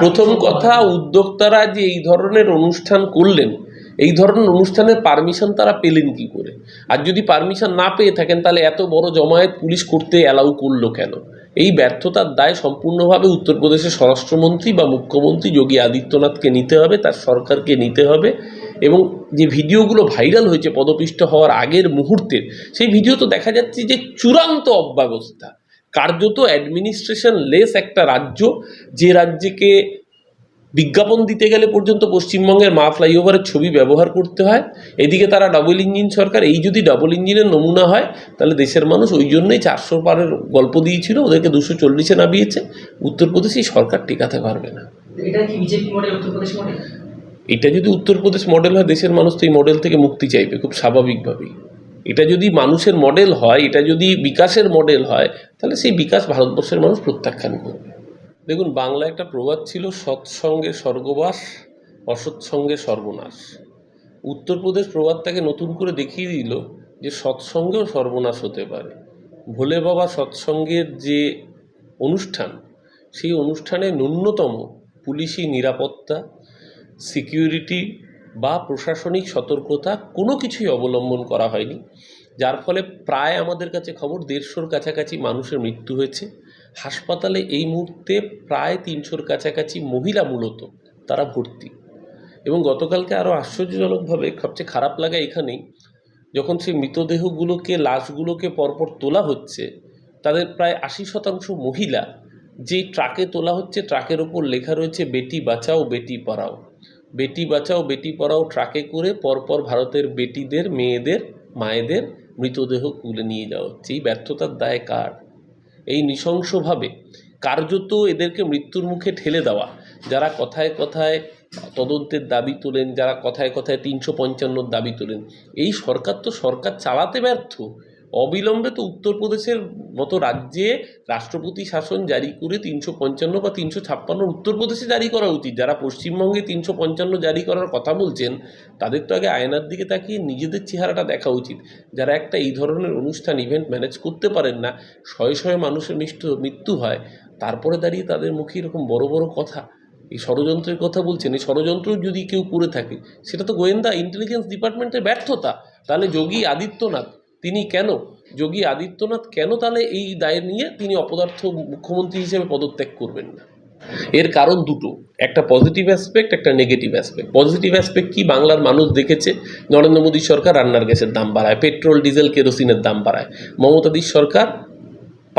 প্রথম কথা, উদ্যোক্তারা যে এই ধরনের অনুষ্ঠান করলেন, এই ধরনের অনুষ্ঠানের পারমিশন তারা পেলেন কি করে? আর যদি পারমিশন না পেয়ে থাকেন, তাহলে এত বড় জমায়েত পুলিশ করতে অ্যালাউ করল কেন? এই ব্যর্থতার দায় সম্পূর্ণভাবে উত্তরপ্রদেশের স্বরাষ্ট্রমন্ত্রী বা মুখ্যমন্ত্রী যোগী আদিত্যনাথকে নিতে হবে, তার সরকারকে নিতে হবে এবং যে ভিডিওগুলো ভাইরাল হয়েছে, পদপিষ্ট হওয়ার আগের মুহূর্তের সেই ভিডিও তো দেখা যাচ্ছে যে চূড়ান্ত অব্যবস্থা। কার্যত অ্যাডমিনিস্ট্রেশন লেস একটা রাজ্য যে রাজ্যকে বিজ্ঞাপন দিতে গেলে পর্যন্ত পশ্চিমবঙ্গের মা ফ্লাইওভারের ছবি ব্যবহার করতে হয়। এদিকে তারা ডাবল ইঞ্জিন সরকার এই যদি ডাবল ইঞ্জিনের নমুনা হয় তাহলে দেশের মানুষ ওই জন্যই চারশো পারের গল্প দিয়েছিল ওদেরকে দুশো চল্লিশে নামিয়েছে। উত্তরপ্রদেশেই সরকার টেকাতে পারবে না। উত্তরপ্রদেশ এটা যদি উত্তরপ্রদেশ মডেল হয় দেশের মানুষ তো এই মডেল থেকে মুক্তি চাইবে খুব স্বাভাবিকভাবেই। এটা যদি মানুষের মডেল হয়, এটা যদি বিকাশের মডেল হয়, তাহলে সেই বিকাশ ভারতবর্ষের মানুষ প্রত্যাখ্যান করবে। দেখুন, বাংলা একটা প্রবাদ ছিল সৎসঙ্গে স্বর্গবাস অসৎসঙ্গে সর্বনাশ। উত্তরপ্রদেশ প্রবাদটাকে নতুন করে দেখিয়ে দিল যে সৎসঙ্গেও সর্বনাশ হতে পারে। ভোলে বাবা সৎসঙ্গের যে অনুষ্ঠান, সেই অনুষ্ঠানে ন্যূনতম পুলিশি নিরাপত্তা, সিকিউরিটি বা প্রশাসনিক সতর্কতা কোনো কিছুই অবলম্বন করা হয়নি, যার ফলে প্রায় আমাদের কাছে খবর দেড়শোর কাছাকাছি মানুষের মৃত্যু হয়েছে। হাসপাতালে এই মুহূর্তে প্রায় তিনশোর কাছাকাছি মহিলা মূলত তারা ভর্তি। এবং গতকালকে আরও আশ্চর্যজনকভাবে সবচেয়ে খারাপ লাগা এখানেই, যখন সেই মৃতদেহগুলোকে, লাশগুলোকে পরপর তোলা হচ্ছে, তাদের প্রায় আশি শতাংশ মহিলা, যেই ট্রাকে তোলা হচ্ছে, ট্রাকের ওপর লেখা রয়েছে, বেটি বাঁচাও, বেটি পড়াও। বেটি বাঁচাও, বেটি পড়াও ট্রাকে করে পরপর ভারতের বেটিদের, মেয়েদের, মায়েদের মৃতদেহ কুলে নিয়ে যাওয়া হচ্ছে। এই ব্যর্থতার দায় কার? এই নৃশংসভাবে কার্যত এদেরকে মৃত্যুর মুখে ঠেলে দেওয়া। যারা কথায় কথায় তদন্তের দাবি তোলেন, যারা কথায় কথায় তিনশো পঞ্চান্নর দাবি তোলেন, এই সরকার তো সরকার চালাতে ব্যর্থ। অবিলম্বে তো উত্তরপ্রদেশের মতো রাজ্যে রাষ্ট্রপতি শাসন জারি করে তিনশো পঞ্চান্ন বা তিনশো ছাপ্পান্ন উত্তরপ্রদেশে জারি করা উচিত। যারা পশ্চিমবঙ্গে তিনশো পঞ্চান্ন জারি করার কথা বলছেন, তাদের তো আগে আয়নার দিকে তাকিয়ে নিজেদের চেহারাটা দেখা উচিত। যারা একটা এই ধরনের অনুষ্ঠান ইভেন্ট ম্যানেজ করতে পারেন না, শয়ে শয়ে মানুষের মৃত্যু মৃত্যু হয়, তারপরে দাঁড়িয়ে তাদের মুখে এরকম বড় বড় কথা, এই ষড়যন্ত্রের কথা বলছেন, এই ষড়যন্ত্র যদি কেউ করে থাকে, সেটা তো গোয়েন্দা ইন্টেলিজেন্স ডিপার্টমেন্টের ব্যর্থতা। তাহলে যোগী আদিত্যনাথ তিনি কেন? যোগী আদিত্যনাথ কেন তাহলে এই দায় নিয়ে তিনি অপদার্থ মুখ্যমন্ত্রী হিসেবে পদত্যাগ করবেন না? এর কারণ দুটো। একটা পজিটিভ অ্যাসপেক্ট একটা নেগেটিভ অ্যাসপেক্ট পজিটিভ অ্যাসপেক্ট কি? বাংলার মানুষ দেখেছে, নরেন্দ্র মোদী সরকার রান্নার গ্যাসের দাম বাড়ায়, পেট্রোল, ডিজেল, কেরোসিনের দাম বাড়ায়। মমতাদির সরকার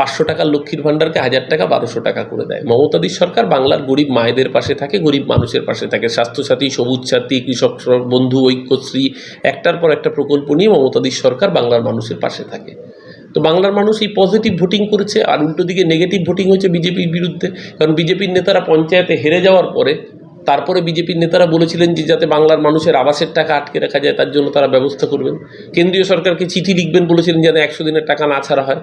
পাঁচশো টাকার লক্ষ্মীর ভাণ্ডারকে হাজার টাকা, বারোশো টাকা করে দেয়। মমতাদির সরকার বাংলার গরিব মায়েদের পাশে থাকে, গরিব মানুষের পাশে থাকে। স্বাস্থ্যসাথী, সবুজ সাথী, কৃষক বন্ধু, ঐক্যশ্রী, একটার পর একটা প্রকল্প নিয়ে মমতাদির সরকার বাংলার মানুষের পাশে থাকে। তো বাংলার মানুষ এই পজিটিভ ভোটিং করেছে, আর উল্টো দিকে নেগেটিভ ভোটিং হয়েছে বিজেপির বিরুদ্ধে। কারণ বিজেপির নেতারা পঞ্চায়েতে হেরে যাওয়ার পরে, তারপরে বিজেপির নেতারা বলেছিলেন যে যাতে বাংলার মানুষের আবাসের টাকা আটকে রাখা যায়, তার জন্য তারা ব্যবস্থা করবেন। কেন্দ্রীয় সরকারকে চিঠি লিখবেন বলেছিলেন যাতে একশো দিনের টাকা না ছাড়া হয়।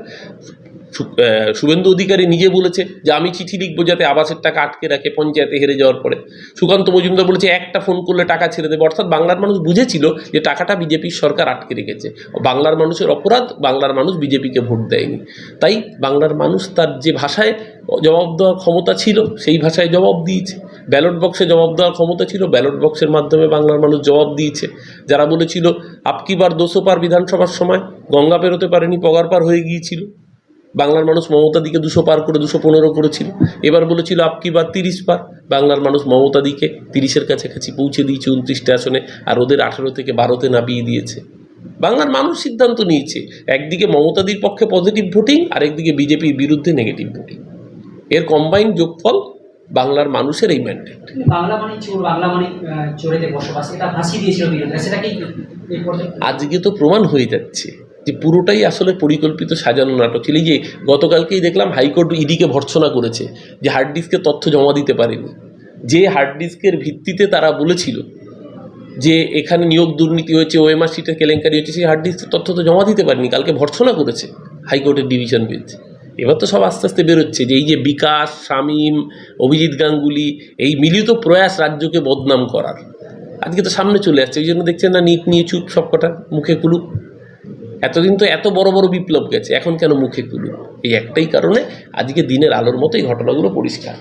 শুভেন্দু অধিকারী নিজে বলেছে যে আমি চিঠি লিখব যাতে আবাসের টাকা আটকে রাখে পঞ্চায়েতে হেরে যাওয়ার পরে। সুকান্ত মজুমদার বলেছে, একটা ফোন করলে টাকা ছেড়ে দেবে। অর্থাৎ বাংলার মানুষ বুঝেছিল যে টাকাটা বিজেপির সরকার আটকে রেখেছে। বাংলার মানুষের অপরাধ, বাংলার মানুষ বিজেপিকে ভোট দেয়নি। তাই বাংলার মানুষ তার যে ভাষায় জবাব দেওয়ার ক্ষমতা ছিল, সেই ভাষায় জবাব দিয়েছে। ব্যালট বক্সে জবাব দেওয়ার ক্ষমতা ছিল, ব্যালট বক্সের মাধ্যমে বাংলার মানুষ জবাব দিয়েছে। যারা বলেছিল আপকিবার দোষো পার বিধানসভার সময় গঙ্গা পেরোতে পারেনি পগার পার হয়ে গিয়েছিল। বাংলার মানুষ মমতা দিকে দুশো পার করে দুশো পনেরো করেছিল। এবার বলেছিল আপকি বার তিরিশ পার? বাংলার মানুষ মমতা দিকে তিরিশের কাছাকাছি পৌঁছে দিয়েছে উনত্রিশটা আসনে আর ওদের আঠেরো থেকে বারোতে নামিয়ে দিয়েছে। বাংলার মানুষ সিদ্ধান্ত নিয়েছে একদিকে মমতাদির পক্ষে পজিটিভ ভোটিং আর একদিকে বিজেপির বিরুদ্ধে নেগেটিভ ভোটিং এর কম্বাইন যোগফল বাংলার মানুষের এই ম্যান্ডেট বাংলা মানে বাংলা মানে আজকে তো প্রমাণ হয়ে যাচ্ছে। যে পুরোটাই আসলে পরিকল্পিত সাজানো নাটক ছিল। যে গতকালকেই দেখলাম হাইকোর্ট ইডিকে ভর্সনা করেছে যে হার্ড ডিস্কের তথ্য জমা দিতে পারেনি। যে হার্ড ডিস্কের ভিত্তিতে তারা বলেছিল যে এখানে নিয়োগ দুর্নীতি হয়েছে, ওএমআর সিটের কেলেঙ্কারি হয়েছে, সেই হার্ড ডিস্কের তথ্য তো জমা দিতে পারেনি। কালকে ভর্ৎসনা করেছে হাইকোর্টের ডিভিশন বেঞ্চ এবার তো সব আস্তে আস্তে বেরোচ্ছে যে এই যে বিকাশ, শামীম, অভিজিৎ গাঙ্গুলি, এই মিলিত প্রয়াস রাজ্যকে বদনাম করার। আজকে তো সামনে চলে আসছে, এই জন্য দেখছেন না নিট নিয়ে চুপ সবকটা, মুখে কুলুপ এতদিন তো এত বড় বড় বিপ্লব গেছে, এখন কেন মুখে কুলুপ এই একটাই কারণে আজকে দিনের আলোর মতো এই ঘটনাগুলো পরিষ্কার।